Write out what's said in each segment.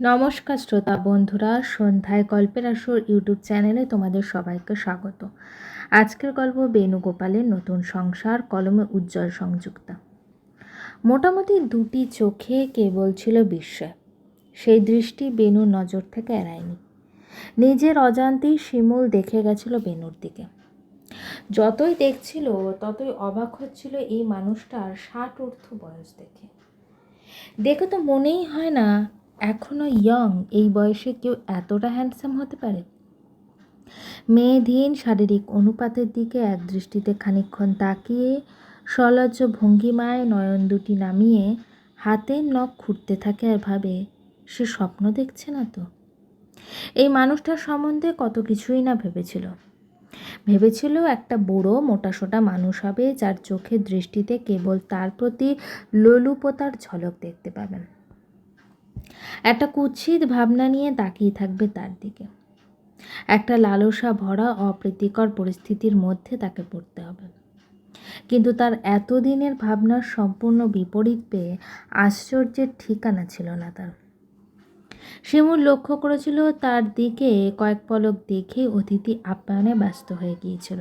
নমস্কার শ্রোতা বন্ধুরা, সন্ধ্যায় গল্পের আসর ইউটিউব চ্যানেলে তোমাদের সবাইকে স্বাগত। আজকের গল্প বেণুগোপালের নতুন সংসার, কলমে উজ্জ্বল সংযুক্তা। মোটামুটি দুটি চোখে কেবল ছিল বিস্ময় সেই দৃষ্টি বেনুর নজর থেকে এড়ায়নি। নিজের অজান্তেই শিমুল দেখে গেছিল বেনুর দিকে। যতই দেখছিল, ততই অবাক হচ্ছিল এই মানুষটার ষাট ঊর্ধ্ব বয়স দেখে। দেখে তো মনেই হয় না এখনও ইয়ং এই বয়সে কেউ এতটা হ্যান্ডসাম হতে পারে? মেয়েধীন শারীরিক অনুপাতের দিকে এক দৃষ্টিতে খানিকক্ষণ তাকিয়ে সলজ্জ ভঙ্গিমায় নয়ন দুটি নামিয়ে হাতের নখ খুঁড়তে থাকে আর ভাবে, সে স্বপ্ন দেখছে না তো? এই মানুষটার সম্বন্ধে কত কিছুই না ভেবেছিল। ভেবেছিল একটা বুড়ো, মোটাসোটা মানুষ হবে যার চোখের দৃষ্টিতে কেবল তার প্রতি লোলুপতার ঝলক দেখতে পাবেন। একটা কুৎসিত ভাবনা নিয়ে তাকিয়ে থাকবে তার দিকে। একটা লালসা ভরা, অপ্রীতিকর পরিস্থিতির মধ্যে তাকে পড়তে হবে। কিন্তু তার এতদিনের ভাবনার সম্পূর্ণ বিপরীত পেয়ে আশ্চর্যের ঠিকানা ছিল না তার। শিমুর লক্ষ্য করেছিল তার দিকে কয়েক পলক দেখে অতিথি আপ্যায়নে ব্যস্ত হয়ে গিয়েছিল।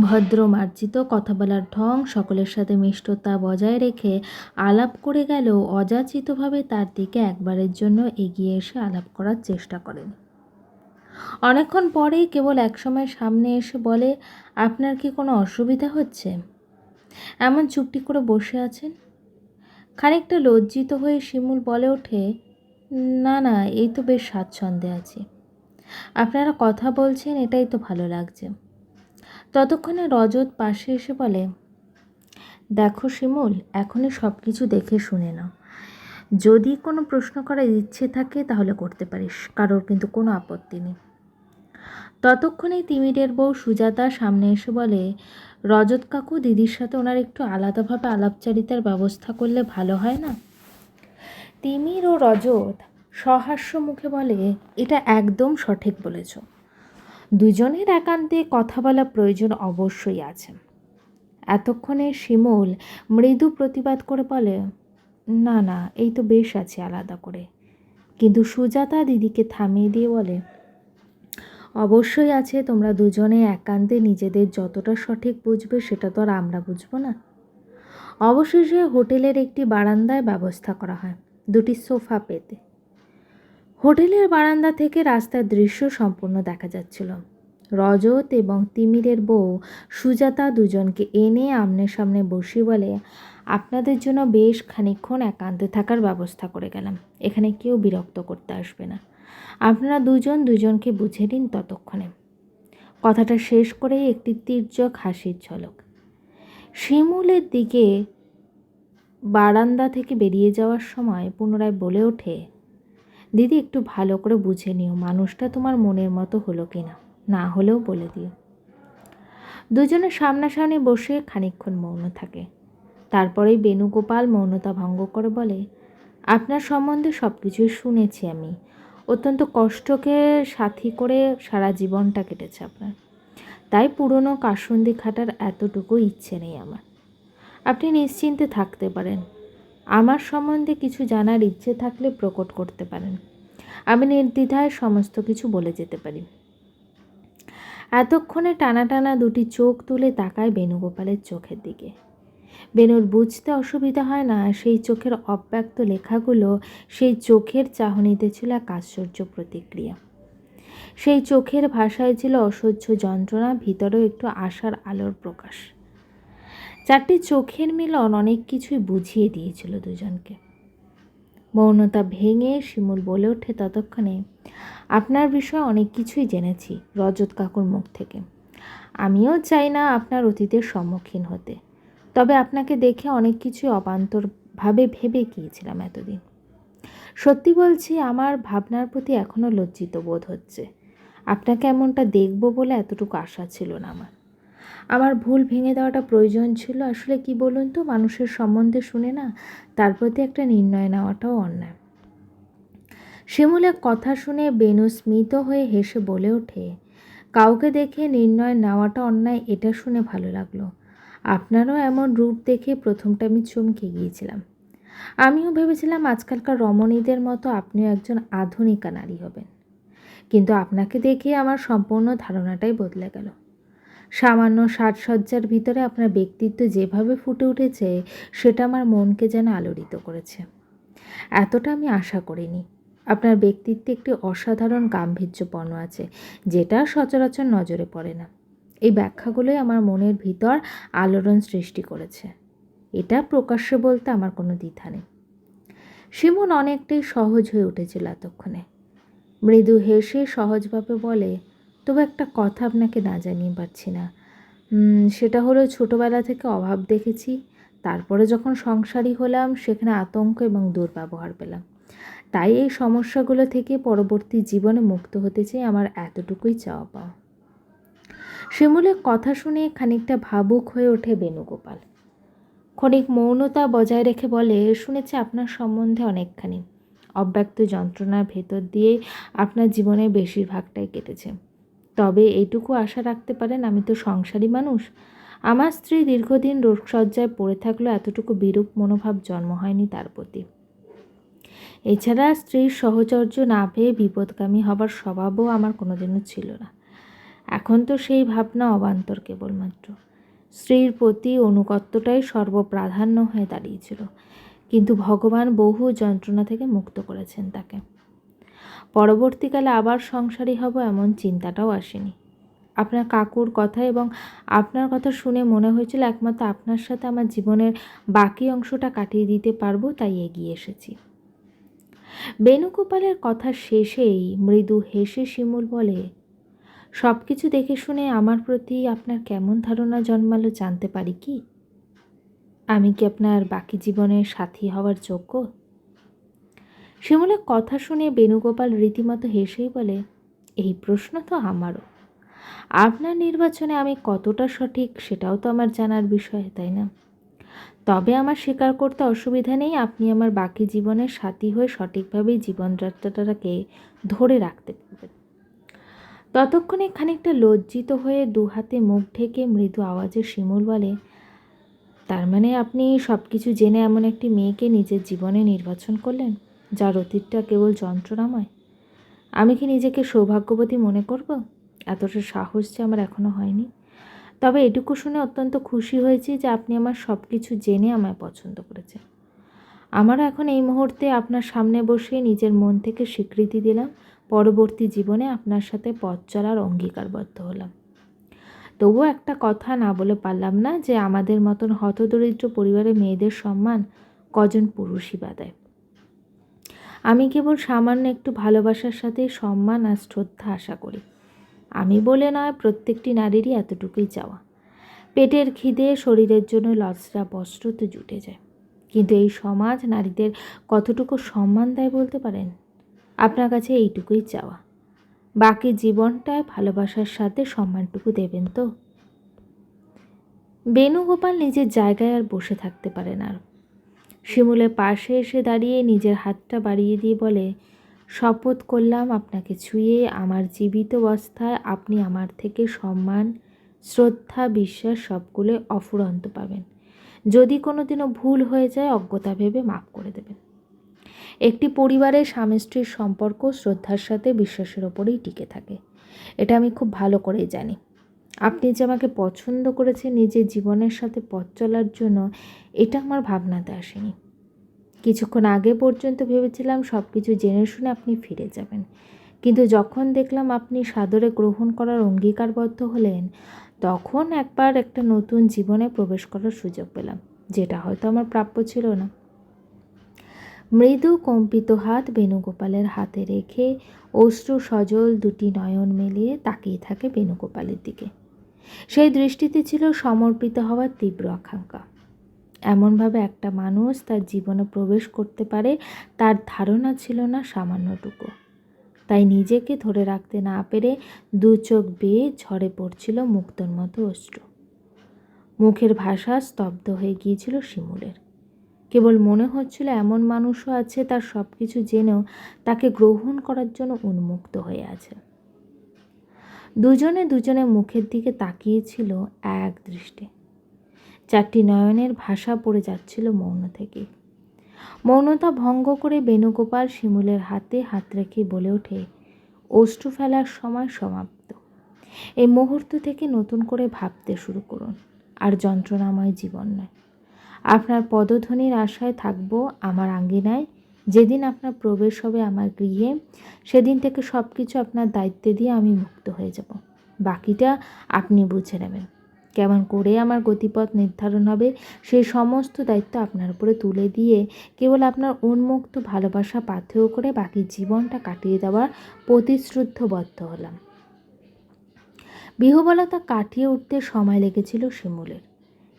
ভদ্র মার্জিত কথা বলার ঢং সকলের সাথে মিষ্টতা বজায় রেখে আলাপ করে গেলেও অযাচিতভাবে তার দিকে একবারের জন্য এগিয়ে এসে আলাপ করার চেষ্টা করেন। অনেকক্ষণ পরেই কেবল একসময় সামনে এসে বলে, আপনার কি কোনো অসুবিধা হচ্ছে? এমন চুপটি করে বসে আছেন? খানিকটা লজ্জিত হয়ে শিমুল বলে ওঠে, না না, এই তো বেশ স্বাচ্ছন্দ্যে আছি। আপনারা কথা বলছেন, এটাই তো ভালো লাগছে। ততক্ষণে রজত পাশে এসে বলে, দেখো শিমুল, এখনই সব কিছু দেখে শুনে নাও। যদি কোনো প্রশ্ন করার ইচ্ছে থাকে তাহলে করতে পারিস, কারোর কিন্তু কোনো আপত্তি নেই। ততক্ষণে তিমিরের বউ সুজাতা সামনে এসে বলে, রজত কাকু, দিদির সাথে ওনার একটু আলাদাভাবে আলাপচারিতার ব্যবস্থা করলে ভালো হয় না? তিমির ও রজত সহাস্য মুখে বলে, এটা একদম সঠিক বলেছ। দুজনের একান্তে কথা বলা প্রয়োজন অবশ্যই আছে। এতক্ষণে শিমুল মৃদু প্রতিবাদ করে বলে, না না, এই তো বেশ আছে আলাদা করে। কিন্তু সুজাতা দিদিকে থামিয়ে দিয়ে বলে, অবশ্যই আছে, তোমরা দুজনে একান্তে নিজেদের যতটা সঠিক বুঝবে সেটা তো আর আমরা বুঝব না। অবশেষে হোটেলের একটি বারান্দায় ব্যবস্থা করা হয়, দুটি সোফা পেতে। হোটেলের বারান্দা থেকে রাস্তার দৃশ্য সম্পূর্ণ দেখা যাচ্ছিল। রজত এবং তিমিরের বউ সুজাতা দুজনকে এনে আমনে সামনে বসি বলে, আপনাদের জন্য বেশ খানিক্ষণ একান্তে থাকার ব্যবস্থা করে গেলাম। এখানে কেউ বিরক্ত করতে আসবে না। আপনারা দুজন দুজনকে বুঝে নিন ততক্ষণে। কথাটা শেষ করে একটি তীর্যক হাসির ঝলক। শিমুলের দিকে বারান্দা থেকে বেরিয়ে যাওয়ার সময় পুনরায় বলে ওঠে দিদি একটু ভালো করে বুঝে নিও মানুষটা তোমার মনের মতো হলো কি না না হলেও বলে দিও। দুজনে সামনাসামনি বসে খানিক্ষণ মৌন থাকে। তারপরেই বেণুগোপাল মৌনতা ভঙ্গ করে বলে, আপনার সম্বন্ধে সব কিছুই শুনেছি আমি। অত্যন্ত কষ্টকে সাথী করে সারা জীবনটা কেটেছে আপনার। তাই পুরনো কাসন্দি খাটার এতটুকু ইচ্ছে নেই আমার। আপনি নিশ্চিন্তে থাকতে পারেন। আমার সম্বন্ধে কিছু জানার ইচ্ছে থাকলে প্রকট করতে পারেন। আমি নির্দ্বিধায় সমস্ত কিছু বলে যেতে পারি। এতক্ষণে টানা টানা দুটি চোখ তুলে তাকায় বেণুগোপালের চোখের দিকে। বেনুর বুঝতে অসুবিধা হয় না, সেই চোখের অব্যক্ত লেখাগুলো সেই চোখের চাহনিতে ছিল এক আশ্চর্য প্রতিক্রিয়া। সেই চোখের ভাষায় ছিল অসহ্য যন্ত্রণা, ভিতরেও একটু আশার আলোর প্রকাশ। চারটি চোখের মিলন অনেক কিছুই বুঝিয়ে দিয়েছিল দুজনকে। মৌনতা ভেঙে শিমুল বলে ওঠে ততক্ষণে, আপনার বিষয়ে অনেক কিছুই জেনেছি রজত কাকুর মুখ থেকে। আমিও চাই না আপনার অতীতের সম্মুখীন হতে। তবে আপনাকে দেখে অনেক কিছুই অবান্তরভাবে ভেবে গিয়েছিলাম এতদিন। সত্যি বলছি, আমার ভাবনার প্রতি এখনও লজ্জিত বোধ হচ্ছে। আপনাকে এমনটা দেখব বলে এতটুকু আশা ছিল না আমার। আমার ভুল ভেঙে দেওয়াটা প্রয়োজন ছিল। আসলে কি বলুন তো, মানুষের সম্বন্ধে শুনে না, তার প্রতি একটা নির্ণয় নেওয়াটাও অন্যায়। শিমুলের কথা শুনে বেনু স্মিত হয়ে হেসে বলে ওঠে, কাউকে দেখে নির্ণয় নেওয়াটা অন্যায়, এটা শুনে ভালো লাগল। আপনারও এমন রূপ দেখে প্রথমটা আমি চমকে গিয়েছিলাম। আমিও ভেবেছিলাম আজকালকার রমণীদের মতো আপনিও একজন আধুনিকা নারী হবেন। কিন্তু আপনাকে দেখে আমার সম্পূর্ণ ধারণাটাই বদলে গেল। সামান্য সাজসজ্জার ভিতরে আপনার ব্যক্তিত্ব যেভাবে ফুটে উঠেছে, সেটা আমার মনকে যেন আলোড়িত করেছে। এতটা আমি আশা করিনি। আপনার ব্যক্তিত্বে একটি অসাধারণ গাম্ভীর্যপর্ণ আছে, যেটা সচরাচর নজরে পড়ে না। এই ব্যাখ্যাগুলোই আমার মনের ভিতর আলোড়ন সৃষ্টি করেছে। এটা প্রকাশ্যে বলতে আমার কোনো দ্বিধা নেই। শিমুন অনেকটাই সহজ হয়ে উঠেছিল এতক্ষণে। মৃদু হেসে সহজভাবে বলে তবু একটা কথা আপনাকে না জানিয়ে পারছি না। সেটা হলো ছোটোবেলা থেকে অভাব দেখেছি, তারপরে যখন সংসারী হলাম, সেখানে আতঙ্ক এবং দুর্ব্যবহার পেলাম। তাই এই সমস্যাগুলো থেকে পরবর্তী জীবনে মুক্ত হতে চাই আমার এতটুকুই চাওয়া পাওয়া। শিমুলের কথা শুনে খানিকটা ভাবুক হয়ে ওঠে বেণুগোপাল। ক্ষণিক মৌনতা বজায় রেখে বলে, শুনেছি আপনার সম্বন্ধে অনেকখানি। অব্যক্ত যন্ত্রণার ভেতর দিয়ে আপনার জীবনের বেশিরভাগটাই কেটেছে। তবে এইটুকু আশা রাখতে পারেন, আমি তো সংসারী মানুষ। আমার স্ত্রী দীর্ঘদিন রোগসজ্জায় পড়ে থাকলেও এতটুকু বিরূপ মনোভাব জন্ম হয়নি তার প্রতি। এছাড়া স্ত্রীর সহচর্য না পেয়ে বিপদগামী হবার স্বভাবও আমার কোনোদিনও ছিল না। এখন তো সেই ভাবনা অবান্তর কেবলমাত্র। স্ত্রীর প্রতি অনুগত্যটাই সর্বপ্রাধান্য হয়ে দাঁড়িয়েছিল। কিন্তু ভগবান বহু যন্ত্রণা থেকে মুক্ত করেছেন তাকে। পরবর্তীকালে আবার সংসারী হব এমন চিন্তাটাও আসেনি। আপনার কাকুর কথা এবং আপনার কথা শুনে মনে হয়েছিল একমাত্র আপনার সাথে আমার জীবনের বাকি অংশটা কাটিয়ে দিতে পারব, তাই এগিয়ে এসেছি। বেণুগোপালের কথা শেষেই মৃদু হেসে শিমুল বলে সব কিছু দেখে শুনে আমার প্রতি আপনার কেমন ধারণা জন্মালো জানতে পারি কি? আমি কি আপনার বাকি জীবনের সাথী হওয়ার যোগ্য? শিমুলের কথা শুনে বেণুগোপাল রীতিমতো হেসেই বলে, এই প্রশ্ন তো আমারও। আপনার নির্বাচনে আমি কতটা সঠিক সেটাও তো আমার জানার বিষয়, তাই না? তবে আমার স্বীকার করতে অসুবিধা নেই, আপনি আমার বাকি জীবনের সাথী হয়ে সঠিকভাবেই জীবনযাত্রাটাকে ধরে রাখতে পারবেন ততক্ষণে খানিকটা লজ্জিত হয়ে দু হাতে মুখ ঢেকে মৃদু আওয়াজে শিমুল বলে, তার মানে আপনি সব কিছু জেনে এমন একটি মেয়েকে নিজের জীবনে নির্বাচন করলেন? যার অতীতটা কেবল যন্ত্রণাময়? আমি কি নিজেকে সৌভাগ্যবতী মনে করব? এতটা সাহস যে আমার এখনও হয়নি। তবে এটুকু শুনে অত্যন্ত খুশি হয়েছি যে আপনি আমার সব কিছু জেনে আমায় পছন্দ করেছেন। আমারও এখন এই মুহূর্তে আপনার সামনে বসে নিজের মন থেকে স্বীকৃতি দিলাম। পরবর্তী জীবনে আপনার সাথে পথ চলার অঙ্গীকারবদ্ধ হলাম। তবুও একটা কথা না বলে পারলাম না যে আমাদের মতন হতদরিদ্র পরিবারের মেয়েদের সম্মান কজন পুরুষই বা দেয় আমি কেবল সামান্য একটু ভালোবাসার সাথে সম্মান আর শ্রদ্ধা আশা করি। আমি বলে নয়, প্রত্যেকটি নারীরই এতটুকুই চাওয়া। পেটের খিদে শরীরের জন্য লজরা বস্ত্র তো জুটে যায়। কিন্তু এই সমাজ নারীদের কতটুকু সম্মান দেয় বলতে পারেন? আপনার কাছে এইটুকুই চাওয়া। বাকি জীবনটায় ভালোবাসার সাথে সম্মানটুকু দেবেন তো? বেণুগোপাল নিজের জায়গায় আর বসে থাকতে পারেন আর। শিমুলের পাশে এসে দাঁড়িয়ে নিজের হাতটা বাড়িয়ে দিয়ে বলে, শপথ করলাম আপনাকে ছুঁয়ে আমার জীবিত অবস্থায় আপনি আমার থেকে সম্মান, শ্রদ্ধা, বিশ্বাস সবগুলো অফুরন্ত পাবেন। যদি কোনো দিনও ভুল হয়ে যায়, অজ্ঞতা ভেবে মাফ করে দেবেন। একটি পরিবারের স্বামী স্ত্রীর সম্পর্ক শ্রদ্ধার সাথে বিশ্বাসের ওপরেই টিকে থাকে। এটা আমি খুব ভালো করেই জানি। আপনি যে আমাকে পছন্দ করেছেন নিজের জীবনের সাথে পথ চলার জন্য, এটা আমার ভাবনাতে আসেনি। কিছুক্ষণ আগে পর্যন্ত ভেবেছিলাম সব কিছু জেনে শুনে আপনি ফিরে যাবেন। কিন্তু যখন দেখলাম আপনি সাদরে গ্রহণ করার অঙ্গীকারবদ্ধ হলেন, তখন একবার একটা নতুন জীবনে প্রবেশ করার সুযোগ পেলাম, যেটা হয়তো আমার প্রাপ্য ছিল না। মৃদু কম্পিত হাত বেণুগোপালের হাতে রেখে অশ্রু সজল দুটি নয়ন মেলিয়ে তাকিয়ে থাকে বেণুগোপালের দিকে। সেই দৃষ্টিতে ছিল সমর্পিত হওয়ার তীব্র আকাঙ্ক্ষা। এমনভাবে একটা মানুষ তার জীবনে প্রবেশ করতে পারে, তার ধারণা ছিল না সামান্যটুকু। তাই নিজেকে ধরে রাখতে না পেরে দু চোখ বেয়ে ঝরে পড়ছিল মুক্তর মতো অশ্রু। মুখের ভাষা স্তব্ধ হয়ে গিয়েছিল শিমুলের কেবল মনে হচ্ছিল এমন মানুষও আছে, তার সব কিছু জেনেও তাকে গ্রহণ করার জন্য উন্মুক্ত হয়ে আছে। দুজনে দুজনে মুখের দিকে তাকিয়েছিল এক দৃষ্টে। চারটি নয়নের ভাষা পড়ে যাচ্ছিল মৌন থেকে। মৌনতা ভঙ্গ করে বেণুগোপাল শিমুলের হাতে হাত রেখে বলে ওঠে, অষ্টু ফেলার সময় সমাপ্ত। এই মুহূর্ত থেকে নতুন করে ভাবতে শুরু করুন। আর যন্ত্রণাময় জীবন নয়। আপনার পদধ্বনির আশায় থাকব আমার আঙ্গিনায় যেদিন আপনার প্রবেশ হবে আমার গৃহে, সেদিন থেকে সব কিছু আপনার দায়িত্বে দিয়ে আমি মুক্ত হয়ে যাব। বাকিটা আপনি বুঝে নেবেন। কেমন করে আমার গতিপথ নির্ধারণ হবে সেই সমস্ত দায়িত্ব আপনার উপরে তুলে দিয়ে কেবল আপনার উন্মুক্ত ভালোবাসা পাথেয় করে বাকি জীবনটা কাটিয়ে দেওয়ার প্রতিশ্রুদ্ধবদ্ধ হলাম। বিহবলতা কাটিয়ে উঠতে সময় লেগেছিল শিমুলের।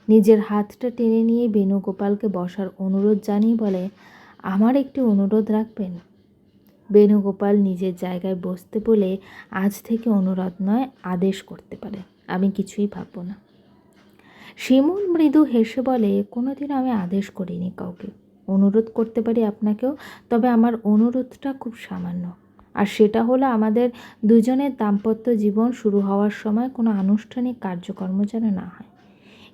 নিজের হাতটা টেনে নিয়ে বেণুগোপালকে বসার অনুরোধ জানিয়ে বলে আমার একটি অনুরোধ রাখবেন। বেণুগোপাল নিজের জায়গায় বসতে বলে আজ থেকে অনুরোধ নয়, আদেশ করতে পারে। আমি কিছুই ভাববো না। শিমুল মৃদু হেসে বলে, কোনোদিন আমি আদেশ করিনি কাউকে। অনুরোধ করতে পারি আপনাকেও, তবে আমার অনুরোধটা খুব সামান্য। আর সেটা হলো আমাদের দুজনের দাম্পত্য জীবন শুরু হওয়ার সময় কোনো আনুষ্ঠানিক কার্যকর্ম যেন না হয়।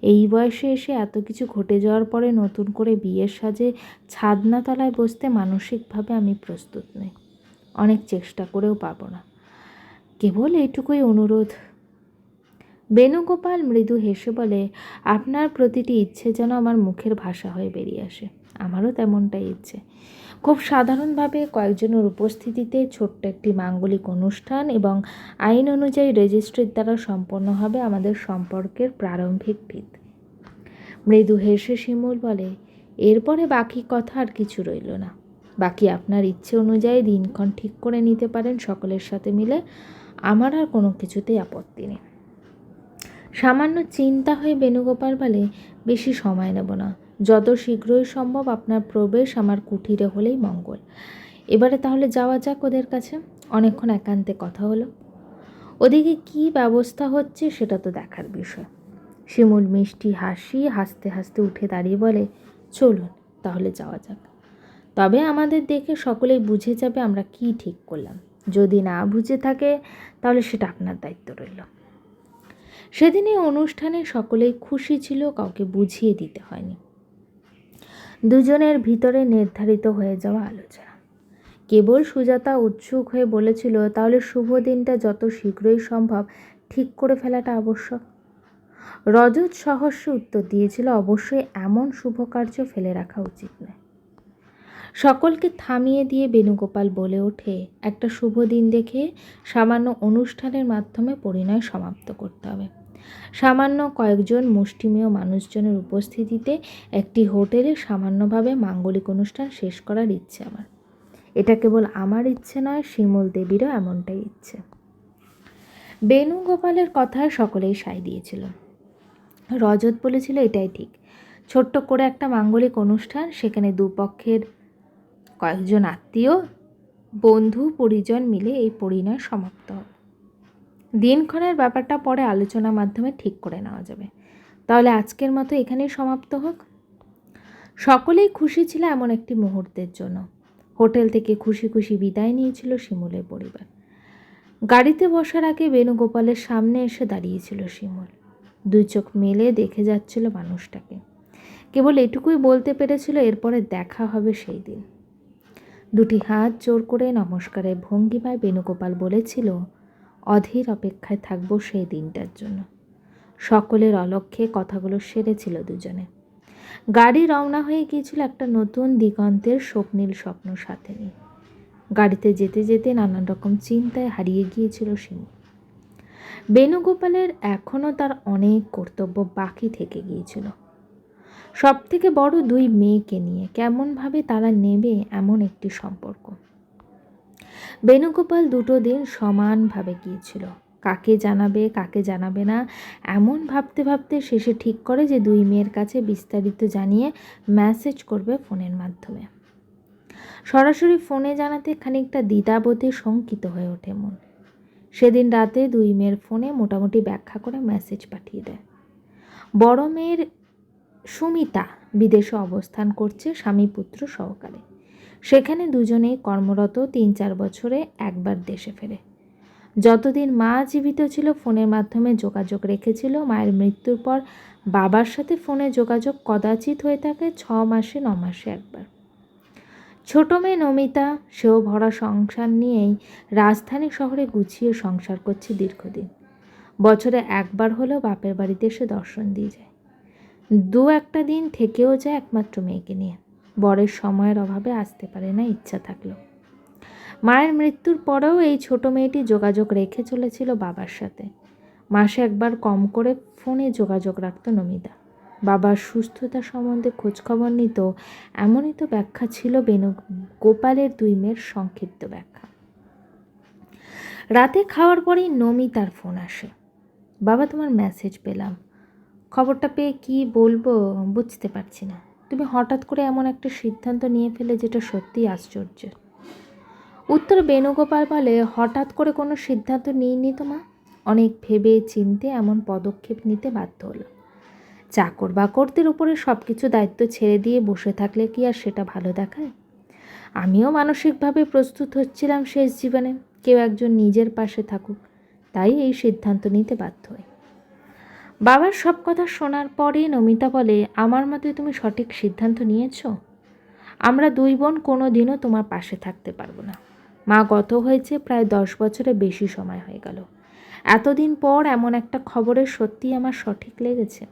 এই বয়সে এসে এত কিছু ঘটে যাওয়ার পরে নতুন করে বিয়ের সাজে ছাদনা তলায় বসতে মানসিকভাবে আমি প্রস্তুত নই। অনেক চেষ্টা করেও পাবো না। কেবল এইটুকুই অনুরোধ। বেণুগোপাল মৃদু হেসে বলে, আপনার প্রতিটি ইচ্ছে যেন আমার মুখের ভাষা হয়ে বেরিয়ে আসে। আমারও তেমনটাই ইচ্ছে। খুব সাধারণভাবে কয়েকজনের উপস্থিতিতে ছোট্ট একটি মাঙ্গলিক অনুষ্ঠান এবং আইন অনুযায়ী রেজিস্ট্রির দ্বারা সম্পন্ন হবে আমাদের সম্পর্কের প্রারম্ভিক ভিত। মৃদু হেসে শিমুল বলে, এরপরে বাকি কথা আর কিছু রইল না। বাকি আপনার ইচ্ছে অনুযায়ী দিনক্ষণ ঠিক করে নিতে পারেন সকলের সাথে মিলে। আমার আর কোনো কিছুতেই আপত্তি নেই। সামান্য চিন্তা হয়ে বেণুগোপাল বলে, বেশি সময় নেব না। যত শীঘ্রই সম্ভব আপনার প্রবেশ আমার কুঠিরে হলেই মঙ্গল। এবারে তাহলে যাওয়া যাক ওদের কাছে। অনেকক্ষণ একান্তে কথা হলো। ওদিকে কি ব্যবস্থা হচ্ছে সেটা তো দেখার বিষয়। শিমুল মিষ্টি হাসি হাসতে হাসতে উঠে দাঁড়িয়ে বলে, চলুন, তাহলে যাওয়া যাক। তবে আমাদের দেখে সকলেই বুঝে যাবে আমরা কি ঠিক করলাম। যদি না বুঝে থাকে, তাহলে সেটা আপনার দায়িত্ব রইল। সেদিনে অনুষ্ঠানে সকলেই খুশি ছিল, কাউকে বুঝিয়ে দিতে হয়নি। দুজনের ভিতরে নির্ধারিত হয়ে যাওয়া আলোচনা। কেবল সুজাতা উৎসুক হয়ে বলেছিল, তাহলে শুভ দিনটা যত শীঘ্রই সম্ভব ঠিক করে ফেলাটা আবশ্যক। রজত সহস্য উত্তর দিয়েছিল, অবশ্যই এমন শুভ কার্য ফেলে রাখা উচিত নয়। সকলকে থামিয়ে দিয়ে বেণুগোপাল বলে ওঠে, একটা শুভ দিন দেখে সামান্য অনুষ্ঠানের মাধ্যমে পরিণয় সমাপ্ত করতে হবে। সামান্য কয়েকজন মুষ্টিমেয় মানুষজনের উপস্থিতিতে একটি হোটেলে সামান্যভাবে মাঙ্গলিক অনুষ্ঠান শেষ করার ইচ্ছে আমার। এটা কেবল আমার ইচ্ছে নয়, শিমুল দেবীরও এমনটাই ইচ্ছে। বেণুগোপালের কথায় সকলেই সায় দিয়েছিল। রজত বলেছিল, এটাই ঠিক। ছোট্ট করে একটা মাঙ্গলিক অনুষ্ঠান, সেখানে দুপক্ষের কয়েকজন আত্মীয়, বন্ধু, পরিজন মিলে এই পরিণয় সমাপ্ত হবে। দিনক্ষণের ব্যাপারটা পরে আলোচনার মাধ্যমে ঠিক করে নেওয়া যাবে। তাহলে আজকের মতো এখানেই সমাপ্ত হোক। সকলেই খুশি ছিল এমন একটি মুহূর্তের জন্য। হোটেল থেকে খুশি খুশি বিদায় নিয়েছিল শিমুলের পরিবার। গাড়িতে বসার আগে বেণুগোপালের সামনে এসে দাঁড়িয়েছিল শিমুল। দুই চোখ মেলে দেখে যাচ্ছিল মানুষটাকে। কেবল এটুকুই বলতে পেরেছিল, এরপরে দেখা হবে সেই দিন। দুটি হাত জোর করে নমস্কারের ভঙ্গিমায় বেণুগোপাল বলেছিল অধীর অপেক্ষায় থাকব সেই দিনটার জন্য। সকলের অলক্ষ্যে কথাগুলো সেরেছিল দুজনে। গাড়ি রওনা হয়ে গিয়েছিল একটা নতুন দিগন্তের স্বপ্নীল স্বপ্ন সাথে নিয়ে। গাড়িতে যেতে যেতে নানান রকম চিন্তায় হারিয়ে গিয়েছিল সিংহ। বেণুগোপালের এখনও তার অনেক কর্তব্য বাকি থেকে গিয়েছিল। সব থেকে বড় দুই মেয়েকে নিয়ে কেমনভাবে তারা নেবে এমন একটি সম্পর্ক। বেণুগোপাল দুটো দিন সমানভাবে গিয়েছিল। কাকে জানাবে কাকে জানাবে না, এমন ভাবতে ভাবতে শেষে ঠিক করে যে দুই মেয়ের কাছে বিস্তারিত জানিয়ে মেসেজ করবে ফোনের মাধ্যমে। সরাসরি ফোনে জানাতে খানিকটা দ্বিধাবোধে শঙ্কিত হয়ে ওঠে মন। সেদিন রাতে দুই মেয়ের ফোনে মোটামুটি ব্যাখ্যা করে মেসেজ পাঠিয়ে দেয়। বড় মেয়ের সুমিতা বিদেশে অবস্থান করছে স্বামী পুত্র সহকারে। সেখানে দুজনেই কর্মরত তিন চার বছরে একবার দেশে ফেরে। যতদিন মা জীবিত ছিল, ফোনের মাধ্যমে যোগাযোগ রেখেছিল। মায়ের মৃত্যুর পর বাবার সাথে ফোনে যোগাযোগ কদাচিৎ হয়ে থাকে, ছ মাসে, ন মাসে একবার। ছোট মেয়ে নমিতা, সেও ভরা সংসার নিয়েই রাজধানী শহরে গুছিয়ে সংসার করছে দীর্ঘদিন। বছরে একবার হলেও বাপের বাড়িতে এসে দর্শন দিয়ে যায়। দু একটা দিন থেকেও যায় একমাত্র মেয়েকে নিয়ে। বরের সময়ের অভাবে আসতে পারে না ইচ্ছা থাকল। মায়ের মৃত্যুর পরেও এই ছোট মেয়েটি যোগাযোগ রেখে চলেছিল বাবার সাথে। মাসে একবার কম করে ফোনে যোগাযোগ রাখত নমিতা। বাবার সুস্থতা সম্বন্ধে খোঁজখবর নিত, এমনই তো ব্যাখ্যা ছিল বেনু গোপালের দুই মেয়ের সংক্ষিপ্ত ব্যাখ্যা। রাতে খাওয়ার পরেই নমিতার ফোন আসে। বাবা তোমার মেসেজ পেলাম। খবরটা পেয়ে কি বলব বুঝতে পারছি না। তুমি হঠাৎ করে এমন একটা সিদ্ধান্ত নিয়ে ফেলে যেটা সত্যিই আশ্চর্যের উত্তর বেণুগোপাল বলে, হঠাৎ করে কোনো সিদ্ধান্ত নিইনি তো মা? অনেক ভেবে চিনতে এমন পদক্ষেপ নিতে বাধ্য হলো। চাকর বাকরদের উপরে সব কিছু দায়িত্ব ছেড়ে দিয়ে বসে থাকলে কি আর সেটা ভালো দেখায়? আমিও মানসিকভাবে প্রস্তুত হচ্ছিলাম শেষ জীবনে। কেউ একজন নিজের পাশে থাকুক, তাই এই সিদ্ধান্ত নিতে বাধ্য হই। বাবার সব কথা শোনার পরে নমিতা বলে আমার মতে তুমি সঠিক সিদ্ধান্ত নিয়েছ। আমরা দুই বোন কোনো দিনও তোমার পাশে থাকতে পারব না। মা গত হয়েছে প্রায় দশ বছরের বেশি সময় হয়ে গেল। এতদিন পর এমন একটা খবরের সত্যি আমার সঠিক লেগেছে।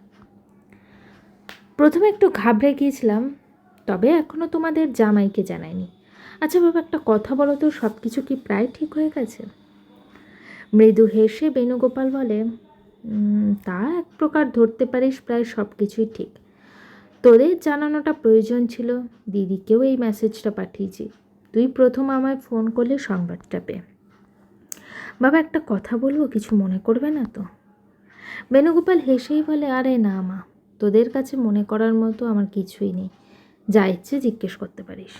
প্রথমে একটু ঘাবড়ে গিয়েছিলাম তবে এখনও তোমাদের জামাইকে জানাইনি। আচ্ছা বাবা একটা কথা বলো তো সব কিছু কি প্রায় ঠিক হয়ে গেছে? মৃদু হেসে বেণুগোপাল বলে "উম, তা এক প্রকার ধরতে পারিস প্রায় সব কিছুই ঠিক। তোদের জানানোটা প্রয়োজন ছিল। দিদিকেও এই মেসেজটা পাঠিয়েছি। তুই প্রথম আমায় ফোন করলে সংবাদটা পেয়ে বাবা, একটা কথা বলব? কিছু মনে করবে না তো? বেণুগোপাল হেসেই বলে, আরে না মা, তোদের কাছে মনে করার মতো আমার কিছুই নেই। যা ইচ্ছে জিজ্ঞেস করতে পারিস।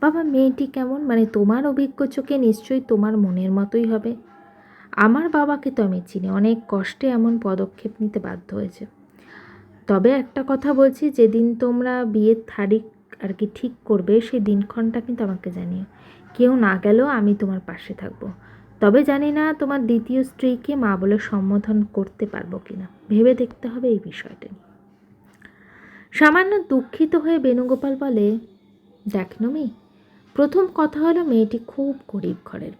বাবা, মেয়েটি কেমন? মানে তোমার অভিজ্ঞ চোখে নিশ্চয়ই তোমার মনের মতোই হবে। আমার বাবাকে তো আমি চিনি, অনেক কষ্টে এমন পদক্ষেপ নিতে বাধ্য হয়েছে। তবে একটা কথা বলছি, যেদিন তোমরা বিয়ের তারিখ আর কি ঠিক করবে, সেই দিনক্ষণটা কিন্তু আমাকে জানিও। কেউ না গেলেও আমি তোমার পাশে থাকব। তবে জানি না তোমার দ্বিতীয় স্ত্রীকে মা বলে সম্বোধন করতে পারব কিনা। ভেবে দেখতে হবে এই বিষয়টা নিয়ে। সামান্য দুঃখিত হয়ে বেণুগোপাল বলে, দেখ নমি, প্রথম কথা হলো মেয়েটি খুব গরিব ঘরের।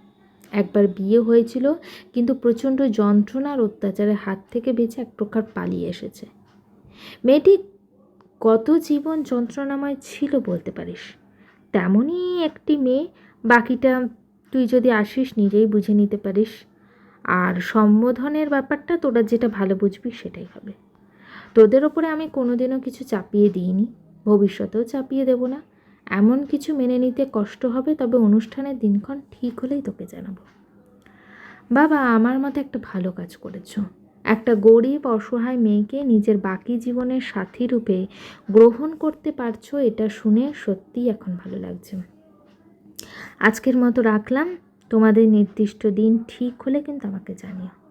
একবার বিয়ে হয়েছিল, কিন্তু প্রচণ্ড যন্ত্রণার অত্যাচারের হাত থেকে বেঁচে এক প্রকার পালিয়ে এসেছে। মেয়েটি কত জীবন যন্ত্রণাময় ছিল বলতে পারিস। তেমনই একটি মেয়ে, বাকিটা তুই যদি আসিস নিজেই বুঝে নিতে পারিস। আর সম্বোধনের ব্যাপারটা তোরা যেটা ভালো বুঝবি সেটাই হবে। তোদের ওপরে আমি কোনোদিনও কিছু চাপিয়ে দিইনি, ভবিষ্যতেও চাপিয়ে দেব না। এমন কিছু মেনে নিতে কষ্ট হবে, তবে অনুষ্ঠানের দিনক্ষণ ঠিক হলেই তোকে জানাব। বাবা, আমার মতে একটা ভালো কাজ করেছ। একটা গরিব, অসহায় মেয়েকে নিজের বাকি জীবনের সাথী রূপে গ্রহণ করতে পারছ, এটা শুনে সত্যিই এখন ভালো লাগছে। আজকের মতো রাখলাম। তোমাদের নির্দিষ্ট দিন ঠিক হলে কিন্তু আমাকে জানিও।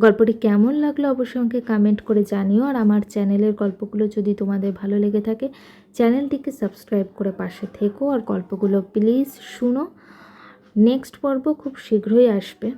গল্পটি কেমন লাগল অবশ্যই আমাকে কমেন্ট করে জানিও। আর আমার চ্যানেলের গল্পগুলো যদি তোমাদের ভালো লেগে থাকে, চ্যানেলটিকে সাবস্ক্রাইব করে পাশে থেকো। আর গল্পগুলো প্লিজ শুনো। নেক্সট পর্ব খুব শীঘ্রই আসবে।